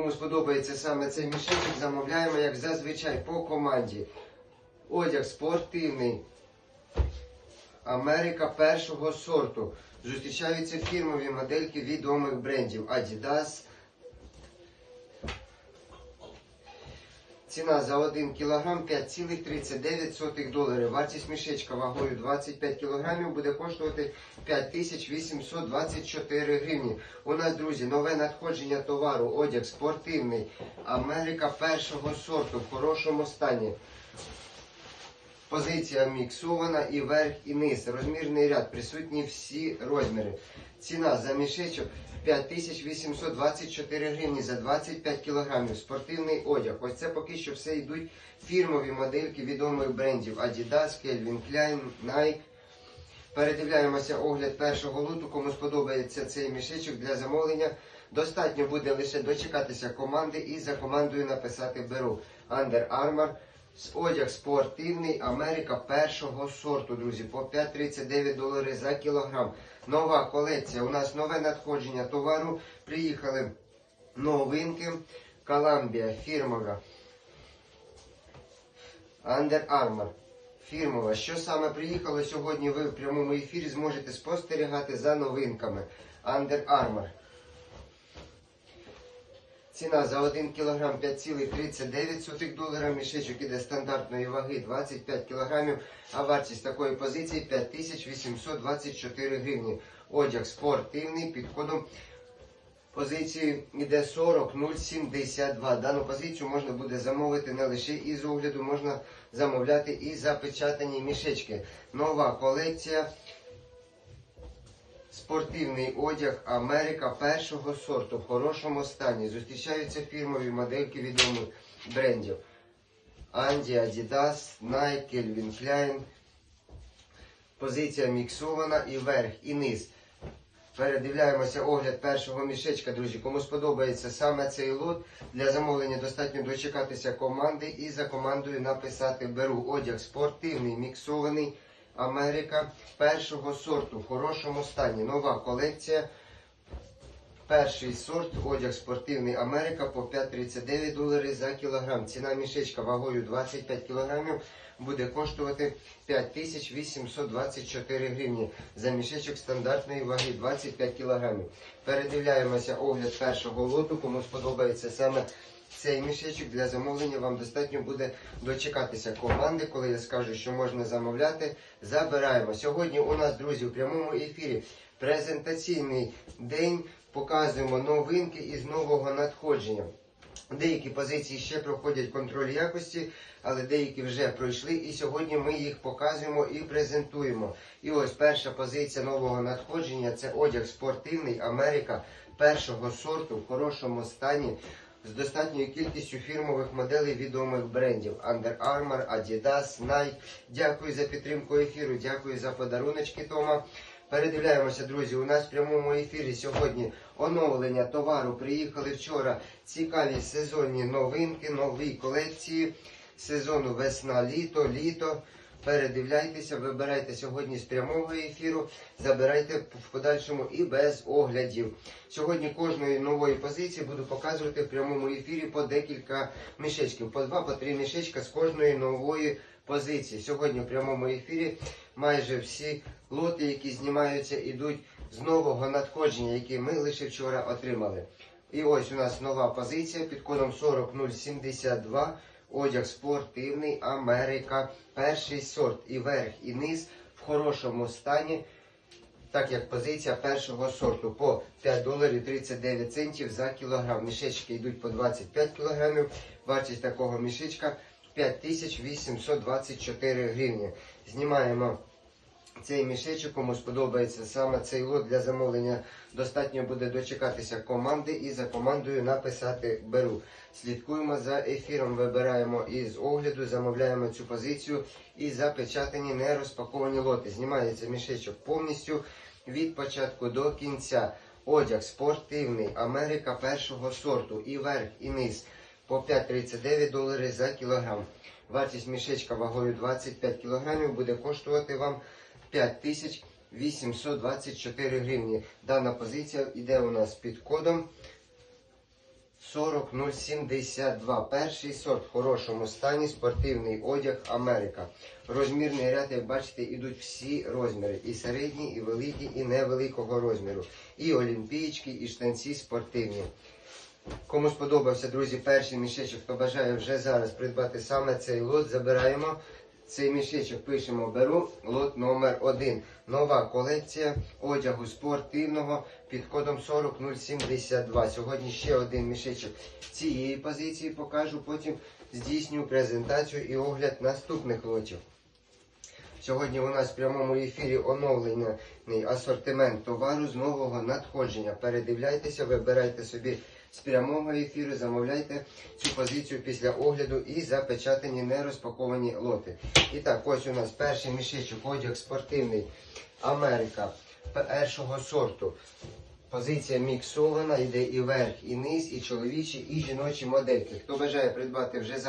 кому сподобається саме цей мішечок, замовляємо, як зазвичай, по команді. Одяг спортивний. Америка першого сорту. Зустрічаються фірмові модельки відомих брендів Adidas. Ціна за 1 кг 5,39 доларів. Вартість мішечка вагою 25 кг буде коштувати 5824 гривні. У нас, друзі, нове надходження товару, одяг спортивний. Америка першого сорту в хорошому стані. Позиція міксована і верх, і низ. Розмірний ряд, присутні всі розміри. Ціна за мішечок 5824 гривні за 25 кілограмів. Спортивний одяг. Ось це поки що все йдуть фірмові модельки відомих брендів Adidas, Calvin Klein, Nike. Передивляємося огляд першого луту. Кому сподобається цей мішечок для замовлення. Достатньо буде лише дочекатися команди і за командою написати беру. Under Armour. Одяг спортивний Америка першого сорту, друзі, по 5,39 долари за кілограм. Нова колекція. У нас нове надходження товару. Приїхали новинки. Коламбія фірмова. Under Armour. Фірмова. Що саме приїхало сьогодні? Ви в прямому ефірі зможете спостерігати за новинками. Under Armour. Ціна за 1 кг 5,39 долара. Мішечок іде стандартної ваги 25 кг, а вартість такої позиції 5824 гривні. Одяг спортивний під кодом позиції йде 40072. Дану позицію можна буде замовити не лише із огляду, можна замовляти і запечатані мішечки. Нова колекція. Спортивний одяг Америка першого сорту в хорошому стані. Зустрічаються фірмові модельки відомих брендів. Анді, Adidas, Nike, Calvin Klein. Позиція міксована і верх, і низ. Передивляємося огляд першого мішечка, друзі. Кому сподобається саме цей лот, для замовлення достатньо дочекатися команди і за командою написати беру одяг спортивний, міксований. Америка першого сорту в хорошому стані. Нова колекція. Перший сорт, одяг спортивний Америка по 5,39 доларів за кілограм. Ціна мішечка вагою 25 кілограмів буде коштувати 5824 гривні. За мішечок стандартної ваги 25 кілограмів. Передивляємося огляд першого лоту. Кому сподобається саме цей мішечок для замовлення вам достатньо буде дочекатися команди, коли я скажу, що можна замовляти. Забираємо. Сьогодні у нас, друзі, у прямому ефірі презентаційний день. Показуємо новинки із нового надходження. Деякі позиції ще проходять контроль якості, але деякі вже пройшли. І сьогодні ми їх показуємо і презентуємо. І ось перша позиція нового надходження це одяг спортивний Америка першого сорту в хорошому стані з достатньою кількістю фірмових моделей відомих брендів Under Armour, Adidas, Nike. Дякую за підтримку ефіру, дякую за подаруночки Тома. Передивляємося, друзі. У нас в прямому ефірі сьогодні оновлення товару. Приїхали вчора цікаві сезонні новинки, нові колекції сезону весна-літо, літо. Передивляйтеся, вибирайте сьогодні з прямого ефіру, забирайте в подальшому і без оглядів. Сьогодні кожної нової позиції буду показувати в прямому ефірі по декілька мішечків, по два, по три мішечка з кожної нової позиції. Сьогодні в прямому ефірі майже всі лоти, які знімаються, ідуть з нового надходження, які ми лише вчора отримали. І ось у нас нова позиція під кодом 40072. Одяг спортивний Америка. Перший сорт і верх, і низ в хорошому стані. Так як позиція першого сорту по 5 доларів 39 центів за кілограм. Мішечки йдуть по 25 кілограмів. Вартість такого мішечка 5824 гривні. Знімаємо цей мішечок, кому сподобається саме цей лот для замовлення. Достатньо буде дочекатися команди і за командою написати беру. Слідкуємо за ефіром, вибираємо із огляду, замовляємо цю позицію і запечатані нерозпаковані лоти. Знімається мішечок повністю від початку до кінця. Одяг спортивний, Америка першого сорту, і верх, і низ по 5,39 доларів за кілограм. Вартість мішечка вагою 25 кілограмів буде коштувати вам 5824 гривні. Дана позиція йде у нас під кодом 40072. Перший сорт в хорошому стані, спортивний одяг Америка. Розмірний ряд, як бачите, ідуть всі розміри. І середні, і великі, і невеликого розміру. І олімпійські, і штанці спортивні. Кому сподобався, друзі, перший мішечок, хто бажає вже зараз придбати саме цей лот, забираємо. Цей мішечок пишемо беру лот номер 1 Нова колекція одягу спортивного під кодом 40072. Сьогодні ще один мішечок цієї позиції покажу, потім здійсню презентацію і огляд наступних лотів. Сьогодні у нас в прямому ефірі оновлений асортимент товару з нового надходження. Передивляйтеся, вибирайте собі з прямого ефіру, замовляйте цю позицію після огляду і запечатані нерозпаковані лоти. І так, ось у нас перший мішечок, одяг спортивний Америка першого сорту. Позиція міксована, йде і верх, і низ, і чоловічі, і жіночі модельки. Хто бажає придбати вже